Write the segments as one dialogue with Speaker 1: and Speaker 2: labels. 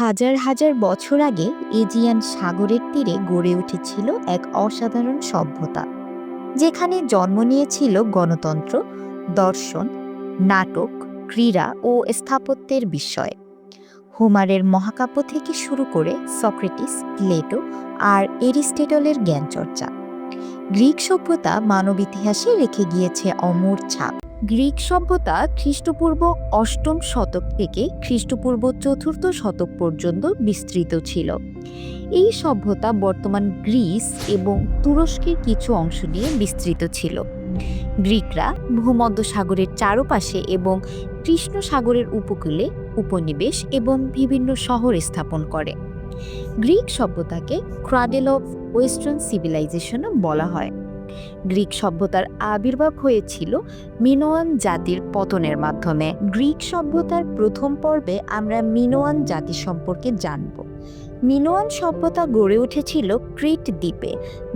Speaker 1: হাজার হাজার বছর আগে এজিয়ান সাগরের তীরে গড়ে উঠেছিল এক অসাধারণ সভ্যতা, যেখানে জন্ম নিয়েছিল গণতন্ত্র, দর্শন, নাটক, ক্রীড়া ও স্থাপত্যের বিষয়। হোমারের মহাকাব্য থেকে শুরু করে সক্রেটিস, প্লেটো আর এরিস্টেটলের জ্ঞানচর্চা। গ্রিক সভ্যতা মানব ইতিহাসে রেখে গিয়েছে অমর ছাপ। গ্রিক সভ্যতা খ্রিস্টপূর্ব অষ্টম শতক থেকে খ্রিস্টপূর্ব চতুর্থ শতক পর্যন্ত বিস্তৃত ছিল। এই সভ্যতা বর্তমান গ্রিস এবং তুরস্কের কিছু অংশ নিয়ে বিস্তৃত ছিল। গ্রিকরা ভূমধ্য সাগরের চারপাশে এবং কৃষ্ণ সাগরের উপকূলে উপনিবেশ এবং বিভিন্ন শহর স্থাপন করে। গ্রিক সভ্যতাকে ক্রাডেল অফ ওয়েস্টার্ন সিভিলাইজেশনও বলা হয়। গ্রিক সভ্যতার আবির্ভাব হয়েছিল মিনোয়ান জাতির পতনের মাধ্যমে। গ্রিক সভ্যতার প্রথম পর্বে আমরা মিনোয়ান জাতি সম্পর্কে জানব। মিনোয়ান সভ্যতা গড়ে উঠেছিল ক্রিট দ্বীপে,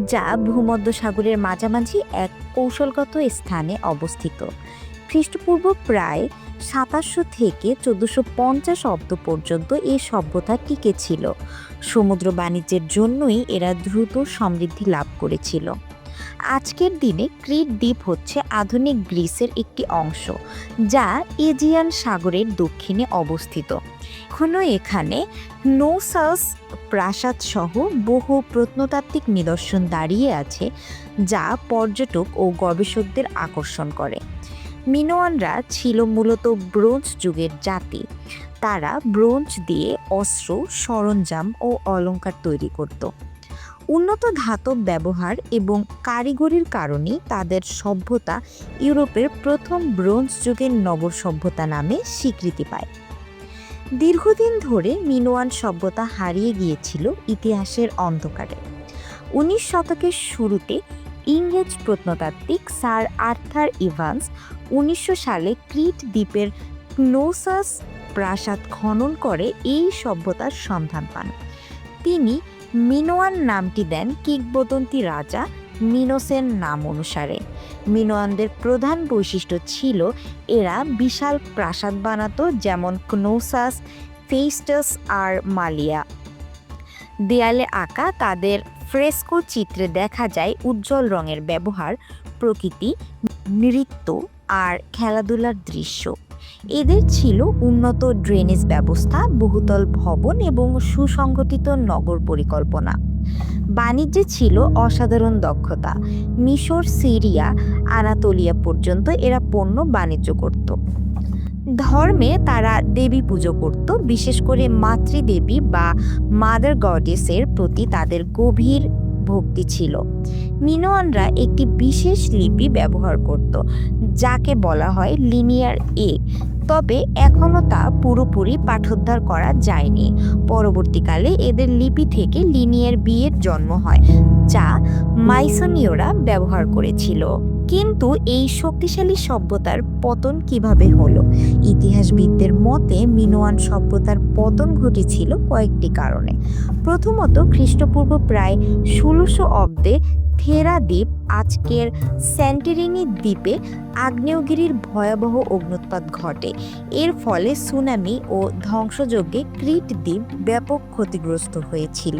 Speaker 1: যা ভূমধ্য সাগরের মাঝামাঝি এক কৌশলগত স্থানে অবস্থিত। খ্রিস্টপূর্ব প্রায় সাতাশশো থেকে চোদ্দশো পঞ্চাশ অব্দ পর্যন্ত এই সভ্যতা টিকে ছিল। সমুদ্র বাণিজ্যের জন্যই এরা দ্রুত সমৃদ্ধি লাভ করেছিল। আজকের দিনে ক্রিট দ্বীপ হচ্ছে আধুনিক গ্রিসের একটি অংশ, যা এজিয়ান সাগরের দক্ষিণে অবস্থিত। এখনও এখানে নোসাস প্রাসাদ সহ বহু প্রত্নতাত্ত্বিক নিদর্শন দাঁড়িয়ে আছে, যা পর্যটক ও গবেষকদের আকর্ষণ করে। মিনোয়ানরা ছিল মূলত ব্রোঞ্জ যুগের জাতি। তারা ব্রোঞ্জ দিয়ে অস্ত্র, সরঞ্জাম ও অলঙ্কার তৈরি করত। উন্নত ধাতব ব্যবহার এবং কারিগরির কারণে তাদের সভ্যতা ইউরোপের প্রথম ব্রোঞ্জ যুগের নগর সভ্যতা নামে স্বীকৃতি পায়। দীর্ঘদিন ধরে মিনোয়ান সভ্যতা হারিয়ে গিয়েছিল ইতিহাসের অন্ধকারে। উনিশ শতকের শুরুতে ইংরেজ প্রত্নতাত্ত্বিক স্যার আর্থার ইভান্স উনিশশো সালে ক্রিট দ্বীপের ক্নোসাস প্রাসাদ খনন করে এই সভ্যতার সন্ধান পান। তিনি মিনোয়ান নামটি দেন কিংবদন্তি রাজা মিনোসের নাম অনুসারে। মিনোয়ানদের প্রধান বৈশিষ্ট্য ছিল এরা বিশাল প্রাসাদ বানাতো যেমন ক্নোসাস ফেস্টাস আর মালিয়া। দেয়ালে আঁকা তাদের ফ্রেস্কো চিত্রে দেখা যায় উজ্জ্বল রঙের ব্যবহার, প্রকৃতি, নৃত্য আর খেলাধুলার দৃশ্য। এদের ছিল উন্নত ড্রেনেজ ব্যবস্থা, বহুতল ভবন এবং সুসংগঠিত নগর পরিকল্পনা। বাণিজ্যে ছিল অসাধারণ দক্ষতা। মিশর, সিরিয়া আনাতোলিয়া পর্যন্ত এরা পণ্য বাণিজ্য করত। ধর্মে তারা দেবী পুজো করত, বিশেষ করে মাতৃদেবী বা মাদার গডেসের প্রতি তাদের গভীর ভক্তি ছিল। মিনোয়ানরা একটি বিশেষ লিপি ব্যবহার করত, যাকে বলা হয় লিনিয়ার এ তবে এখনও তা পুরোপুরি পাঠোদ্ধার করা যায়নি। পরবর্তীকালে এদের লিপি থেকে লিনিয়ার বিয়ের জন্ম হয়, যা মাইসনীয়রা ব্যবহার করেছিল। কিন্তু এই শক্তিশালী সভ্যতার পতন কীভাবে হলো? ইতিহাসবিদদের মতে মিনোয়ান সভ্যতার পতন ঘটেছিল কয়েকটি কারণে। প্রথমত, খ্রিস্টপূর্ব প্রায় ষোলোশো অব্দে থেরা দ্বীপ আজকের স্যান্টেরিনি দ্বীপে আগ্নেয়গিরির ভয়াবহ অগ্নুৎপাত ঘটে। এর ফলে সুনামি ও ধ্বংসযজ্ঞে ক্রিট দ্বীপ ব্যাপক ক্ষতিগ্রস্ত হয়েছিল।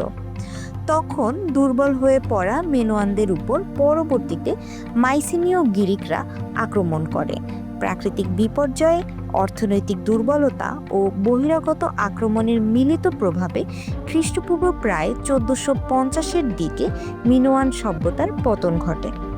Speaker 1: তখন দুর্বল হয়ে পড়া মেনোয়ানদের উপর পরবর্তীতে মাইসিনীয় গিরিকরা আক্রমণ করে। প্রাকৃতিক বিপর্যয়ে, অর্থনৈতিক দুর্বলতা ও বহিরাগত আক্রমণের মিলিত প্রভাবে খ্রিস্টপূর্ব প্রায় চোদ্দোশো পঞ্চাশের দিকে মিনোয়ান সভ্যতার পতন ঘটে।